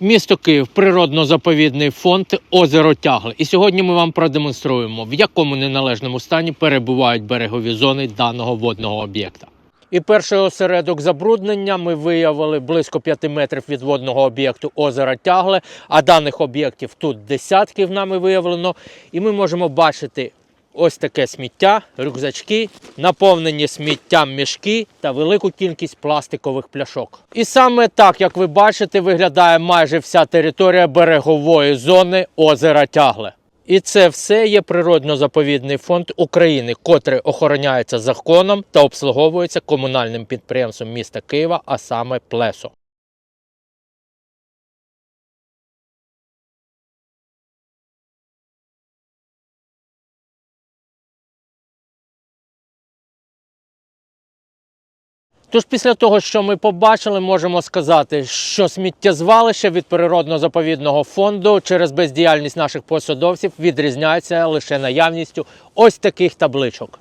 Місто Київ, природно-заповідний фонд озеро Тягле. І сьогодні ми вам продемонструємо, в якому неналежному стані перебувають берегові зони даного водного об'єкта. І перший осередок забруднення ми виявили близько 5 метрів від водного об'єкту озера Тягле, а даних об'єктів тут десятків нами виявлено. І ми можемо бачити ось таке сміття, рюкзачки, наповнені сміттям мішки та велику кількість пластикових пляшок. І саме так, як ви бачите, виглядає майже вся територія берегової зони озера Тягле. І це все є природно-заповідний фонд України, котрий охороняється законом та обслуговується комунальним підприємством міста Києва, а саме Плесо. Тож після того, що ми побачили, можемо сказати, що сміттєзвалище від природно-заповідного фонду через бездіяльність наших посадовців відрізняється лише наявністю ось таких табличок.